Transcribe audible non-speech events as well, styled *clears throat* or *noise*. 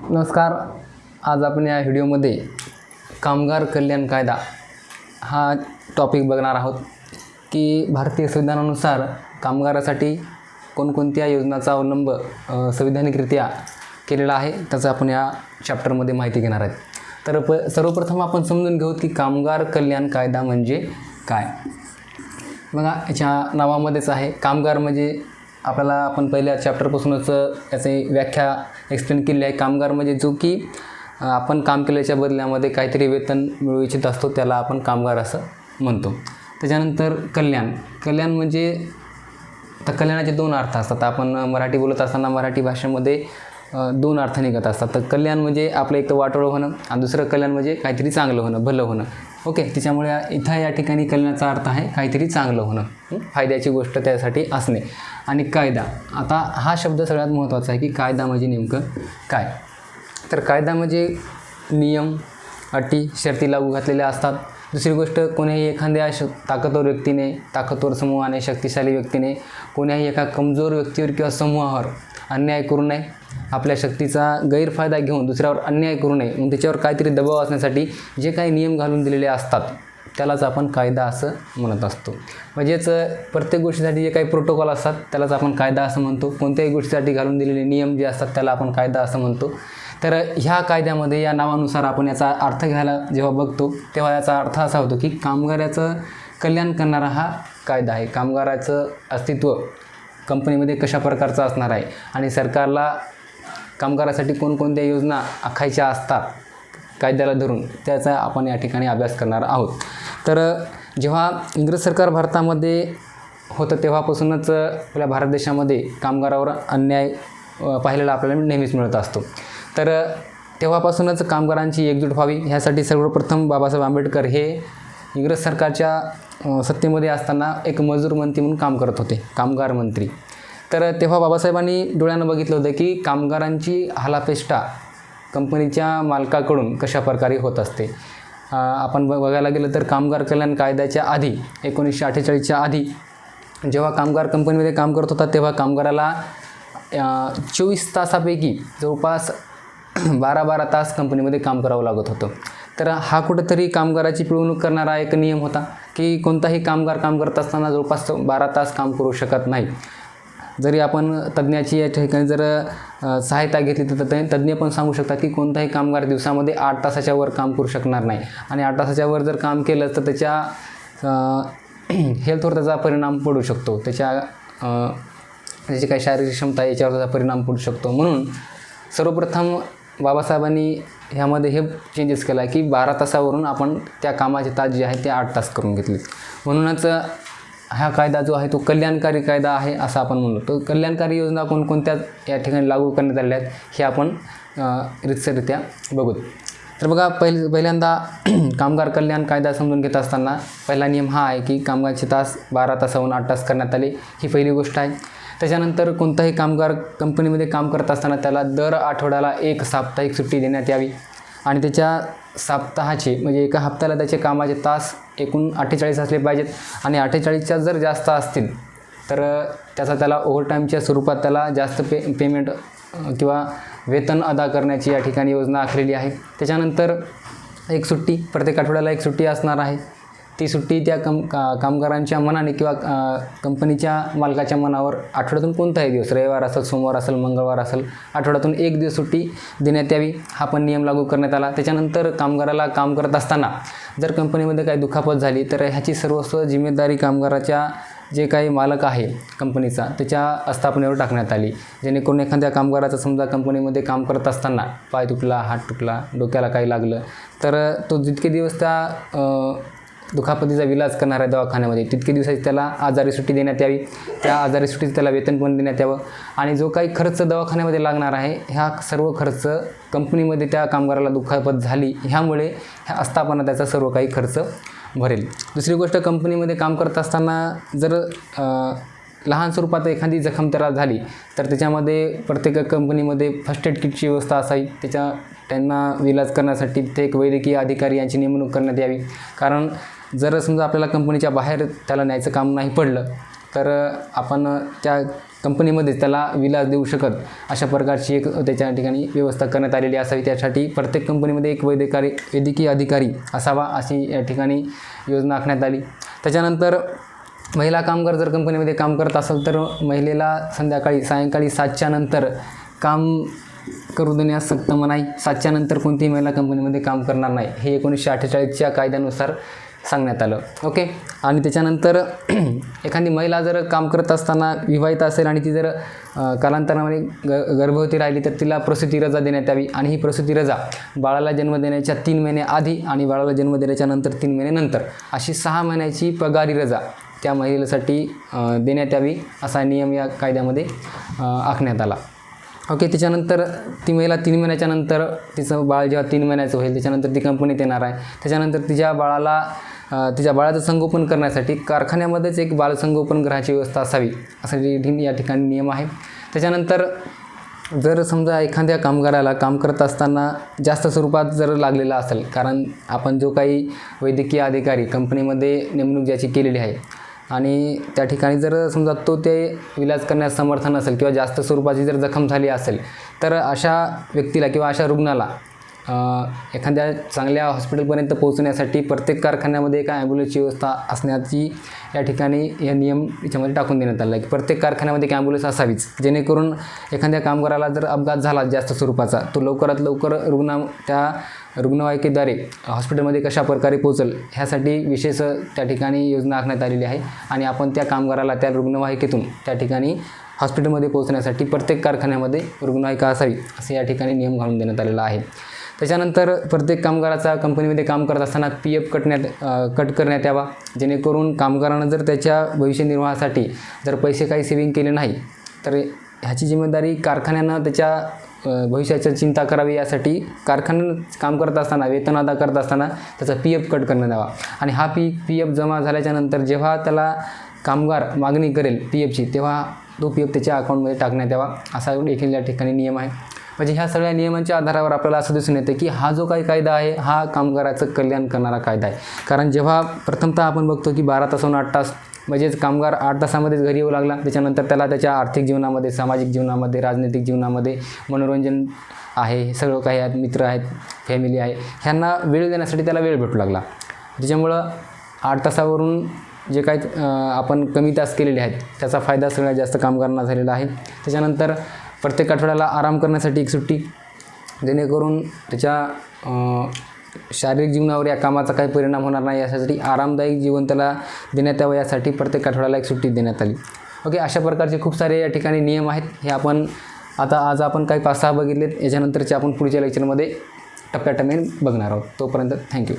नमस्कार. आज आपण या व्हिडिओमध्ये कामगार कल्याण कायदा हा टॉपिक बघणार आहोत की भारतीय संविधानानुसार कामगारासाठी कोणकोणत्या योजनाचा अवलंब संविधानिकरित्या केलेला आहे त्याचं आपण या चॅप्टरमध्ये माहिती घेणार आहेत. तर प सर्वप्रथम आपण समजून घेऊ की कामगार कल्याण कायदा म्हणजे काय? बघा याच्या नावामध्येच आहे कामगार म्हणजे आपल्याला आपण पहिल्या चॅप्टरपासूनच याची व्याख्या एक्सप्लेन केली आहे. कामगार म्हणजे जो की आपण काम केल्याच्या बदल्यामध्ये काहीतरी वेतन मिळू इच्छित असतो त्याला आपण कामगार असं म्हणतो. त्याच्यानंतर कल्याण. कल्याण म्हणजे तर कल्याणाचे दोन अर्थ असतात. आपण मराठी बोलत असताना मराठी भाषेमध्ये दोन अर्थ निघत असतात. तर कल्याण म्हणजे आपलं एक तर वाटोळं होणं आणि दुसरं कल्याण म्हणजे काहीतरी चांगलं होणं भलं होणं. ओके त्याच्यामुळे इथं या ठिकाणी कल्याणाचा अर्थ आहे काहीतरी चांगलं होणं. फायद्याची गोष्ट त्यासाठी असणे. आणि कायदा. आता हा शब्द सगळ्यात महत्त्वाचा आहे की कायदा म्हणजे नेमकं काय? तर कायदा म्हणजे नियम अटी शर्ती लागू घातलेल्या असतात. दुसरी गोष्ट कोणीही एखाद्या श ताकदवर व्यक्तीने ताकदवर समूहाने शक्तिशाली व्यक्तीने कोण्याही एका कमजोर व्यक्तीवर किंवा समूहावर अन्याय करू नये. आपल्या शक्तीचा गैरफायदा घेऊन दुसऱ्यावर अन्याय करू नये. मग त्याच्यावर काहीतरी दबाव असण्यासाठी जे काही नियम घालून दिलेले असतात त्यालाच आपण कायदा असं म्हणत असतो. म्हणजेच प्रत्येक गोष्टीसाठी जे काही प्रोटोकॉल असतात त्यालाच आपण कायदा असं म्हणतो. कोणत्याही गोष्टीसाठी घालून दिलेले नियम जे असतात त्याला आपण कायदा असं म्हणतो. तर ह्या कायद्यामध्ये या नावानुसार आपण याचा अर्थ घ्यायला जेव्हा बघतो तेव्हा याचा अर्थ असा होतो की कामगाराचं कल्याण करणारा हा कायदा आहे. कामगाराचं अस्तित्व कंपनीमध्ये कशा प्रकारचा असणार आहे? आणि सरकारला कामगारासाठी कोणकोणत्या योजना आखायच्या असतात? कायद्याला धरून? त्याचा आपण या ठिकाणी अभ्यास करणार आहोत. तर जेव्हा इंग्रज सरकार भारतामध्ये होतं तेव्हापासूनच आपल्या भारत देशामध्ये कामगारावर अन्याय पाहिलेला आपल्याला नेहमीच मिळत असतो. तर तेव्हापासूनच कामगारांची एकजूट व्हावी ह्यासाठी सर्वप्रथम बाबासाहेब आंबेडकर हे इंग्रज सरकारच्या सत्तेमध्ये असताना एक मजूर मंत्री म्हणून काम करत होते कामगार मंत्री. तर तेव्हा बाबासाहेबांनी डोळ्यानं बघितलं होतं की कामगारांची हालापेष्टा कंपनीच्या मालकाकडून कशा प्रकारे होत असते. आपण ब बघायला गेलं तर कामगार कल्याण कायद्याच्या आधी एकोणीसशे अठ्ठेचाळीसच्या आधी जेव्हा कामगार कंपनीमध्ये काम करत होता तेव्हा कामगाराला चोवीस तासापैकी जवळपास बारा बारा तास कंपनीमध्ये काम करावं लागत होतं. तर हा कुठंतरी कामगाराची पिळवणूक करणारा एक नियम होता की कोणताही कामगार काम करत असताना जवळपास बारा तास काम करू शकत नाही. जरी आपण तज्ज्ञाची या ठिकाणी जर सहायता घेतली तर ते तज्ज्ञ पण सांगू शकतात की कोणताही कामगार दिवसामध्ये आठ तासाच्या वर काम करू शकणार नाही. आणि आठ तासाच्या वर जर काम केलं तर त्याच्या हेल्थवर *clears throat* त्याचा परिणाम पडू शकतो. त्याच्या त्याची काही शारीरिक क्षमता आहे याच्यावर त्याचा परिणाम पडू शकतो. म्हणून सर्वप्रथम बाबासाहेबांनी ह्यामध्ये हे चेंजेस केला की बारा तासावरून आपण त्या कामाचे तास जे आहे ते आठ तास करून घेतले म्हणूनच हा कायदा जो आहे तो कल्याणकारी कायदा आहे असं आपण म्हणतो तो कल्याणकारी योजना कोणकोणत्या या ठिकाणी लागू करण्यात आल्या आहेत हे आपण रितसरित्या बघू तर बघा पहिल पहिल्यांदा *clears throat* कामगार कल्याण कायदा समजून घेत असताना पहिला नियम हा आहे की कामगारचे तास बारा तासाहून आठ तास करण्यात आले. ही पहिली गोष्ट आहे. त्याच्यानंतर कोणताही कामगार कंपनीमध्ये काम करत असताना त्याला दर आठवड्याला एक साप्ताहिक सुट्टी देण्यात यावी. आणि त्याच्या सप्ताहाचे म्हणजे एका हप्त्याला त्याचे कामाचे तास एकूण अठ्ठेचाळीस असले पाहिजेत. आणि अठ्ठेचाळीसच्या जर जास्त असतील तर त्याचा त्याला ओव्हरटाईमच्या स्वरूपात त्याला जास्त पे पेमेंट किंवा वेतन अदा करण्याची या ठिकाणी योजना आखलेली आहे. त्याच्यानंतर एक सुट्टी प्रत्येक आठवड्याला एक सुट्टी असणार आहे. ती सुट्टी त्या कम का कामगारांच्या मनाने किंवा कंपनीच्या मालकाच्या मनावर आठवड्यातून कोणताही दिवस रविवार असेल सोमवार असेल मंगळवार असेल आठवड्यातून एक दिवस सुट्टी देण्यात यावी. हा पण नियम लागू करण्यात आला. त्याच्यानंतर कामगाराला काम करत असताना जर कंपनीमध्ये काही दुखापत झाली तर ह्याची सर्वस्व जिम्मेदारी कामगाराच्या जे काही मालक आहे कंपनीचा त्याच्या आस्थापनेवर टाकण्यात आली. जेणेकरून एखाद्या कामगाराचं समजा कंपनीमध्ये काम करत असताना पाय तुटला हात तुटला डोक्याला काही लागलं तर तो जितके दिवस त्या दुखापतीचा विलाज करणाऱ्या दवाखान्यामध्ये. तितके दिवसाची त्याला आजारी सुट्टी देण्यात यावी. त्या आजारी सुट्टीचं त्याला वेतन पण देण्यात यावं. आणि जो काही खर्च दवाखान्यामध्ये लागणार आहे ह्या सर्व खर्च कंपनीमध्ये त्या कामगाराला दुखापत झाली ह्यामुळे ह्या आस्थापना त्याचा सर्व काही खर्च भरेल. दुसरी गोष्ट कंपनीमध्ये काम करत असताना जर लहान स्वरूपात एखादी जखम त्याला झाली तर त्याच्यामध्ये प्रत्येक कंपनीमध्ये फर्स्ट एड किटची व्यवस्था असावी. त्याच्या त्यांना विलाज करण्यासाठी ते एक वैद्यकीय अधिकारी यांची नेमणूक करण्यात यावी. कारण जर समजा आपल्याला कंपनीच्या बाहेर त्याला न्यायचं काम नाही पडलं तर आपण त्या कंपनीमध्ये त्याला विलास देऊ शकत अशा प्रकारची एक त्याच्या ठिकाणी व्यवस्था करण्यात आलेली असावी. त्यासाठी प्रत्येक कंपनीमध्ये एक वैद्यकारी वैद्यकीय अधिकारी असावा अशी या ठिकाणी योजना आखण्यात आली. त्याच्यानंतर महिला कामगार जर कंपनीमध्ये काम करत असेल तर महिलेला संध्याकाळी सायंकाळी सातच्या नंतर काम करू देण्यास सक्त मनाई सातच्या नंतर कोणतीही महिला कंपनीमध्ये काम करणार नाही. हे एकोणीसशे अठ्ठेचाळीसच्या कायद्यानुसार सांगण्यात आलं. ओके आणि त्याच्यानंतर *clears throat* एखादी महिला जर काम करत असताना विवाहित असेल आणि ती जर कालांतरामध्ये ग गर्भवती राहिली तर तिला प्रसूती रजा देण्यात यावी. आणि ही प्रसूती रजा बाळाला जन्म देण्याच्या तीन महिने आधी आणि बाळाला जन्म देण्याच्या नंतर तीन महिने नंतर अशी सहा महिन्याची पगारी रजा त्या महिलेसाठी देण्यात यावी असा नियम या कायद्यामध्ये आखण्यात आला. ओके त्याच्यानंतर ती महिला तीन महिन्याच्या नंतर तिचं बाळ जेव्हा तीन महिन्याचं होईल त्याच्यानंतर ती कंपनीत येणार आहे. त्याच्यानंतर तिच्या बाळाला तिच्या बाळाचं संगोपन करण्यासाठी कारखान्यामध्येच एक बालसंगोपन ग्रहाची व्यवस्था असावी असा या ठिकाणी नियम आहे त्याच्यानंतर जर समजा एखाद्या कामगाराला काम करत असताना जास्त स्वरूपात जर लागलेला असेल कारण आपण जो काही वैद्यकीय अधिकारी कंपनीमध्ये नेमणूक ज्याची केलेली आहे आणि त्या ठिकाणी जर समजा तो ते इलाज करण्यास समर्थ नसेल किंवा जास्त स्वरूपाची जर जखम झाली असेल तर अशा व्यक्तीला किंवा अशा रुग्णाला एखाद्या चांगल्या हॉस्पिटलपर्यंत पोहोचण्यासाठी प्रत्येक कारखान्यामध्ये एका ॲम्ब्युलन्सची व्यवस्था असण्याची या ठिकाणी हे नियम याच्यामध्ये टाकून देण्यात आला आहे की प्रत्येक कारखान्यामध्ये एक ॲम्ब्युलन्स असावीच. जेणेकरून एखाद्या कामगाराला जर अपघात झाला जास्त स्वरूपाचा तो लवकरात लवकर रुग्ण त्या रुग्णवाहिकेद्वारे हॉस्पिटलमध्ये कशा प्रकारे पोचल ह्यासाठी विशेष त्या ठिकाणी योजना आखण्यात आलेली आहे आणि आपण त्या कामगाराला त्या रुग्णवाहिकेतून त्या ठिकाणी हॉस्पिटलमध्ये पोहोचण्यासाठी प्रत्येक कारखान्यामध्ये रुग्णवाहिका असावी असे या ठिकाणी नियम घालून देण्यात आलेला आहे. त्याच्यानंतर प्रत्येक कामगाराचा कंपनीमध्ये काम करत असताना पी एफ कटण्यात कट करण्यात यावा. जेणेकरून कामगारानं जर त्याच्या भविष्य निर्वाहासाठी जर पैसे काही सेविंग केले नाही तर ह्याची जिम्मेदारी कारखान्यानं त्याच्या भविष्याची चिंता करावी यासाठी कारखान्यानं काम करत असताना वेतन अदा करत असताना त्याचा पी एफ कट करण्यात यावा. आणि हा पी पी एफ जमा झाल्याच्यानंतर जेव्हा त्याला कामगार मागणी करेल पी एफची तेव्हा तो पी एफ त्याच्या अकाउंटमध्ये टाकण्यात यावा. असा देखील या ठिकाणी नियम आहे. म्हणजे ह्या सगळ्या नियमांच्या आधारावर आपल्याला असं दिसून येतं की हा जो काही कायदा आहे हा कामगाराचं कल्याण करणारा कायदा आहे. कारण जेव्हा प्रथमतः आपण बघतो की बारा तासून आठ तास म्हणजेच कामगार आठ तासामध्येच घरी येऊ लागला त्याच्यानंतर त्याला त्याच्या आर्थिक जीवनामध्ये सामाजिक जीवनामध्ये राजनैतिक जीवनामध्ये मनोरंजन आहे हे सगळं काही आहेत मित्र आहेत फॅमिली आहे ह्यांना वेळ देण्यासाठी त्याला वेळ भेटू लागला. त्याच्यामुळं आठ तासावरून जे काही आपण कमी तास केलेले आहेत त्याचा फायदा सगळ्यात जास्त कामगारांना झालेला आहे. त्याच्यानंतर प्रत्येक आठवड्याला आराम करण्यासाठी एक सुट्टी. जेणेकरून त्याच्या शारीरिक जीवनावर या कामाचा काही परिणाम होणार नाही यासाठी आरामदायी जीवन त्याला देण्यात यावं यासाठी प्रत्येक आठवड्याला एक सुट्टी देण्यात आली. ओके अशा प्रकारचे खूप सारे या ठिकाणी नियम आहेत. हे आपण आता आज आपण काही पाच सहा बघितलेत. याच्यानंतरचे आपण पुढच्या लेक्चरमध्ये टप्प्याटप्प्याने बघणार आहोत. तोपर्यंत थँक्यू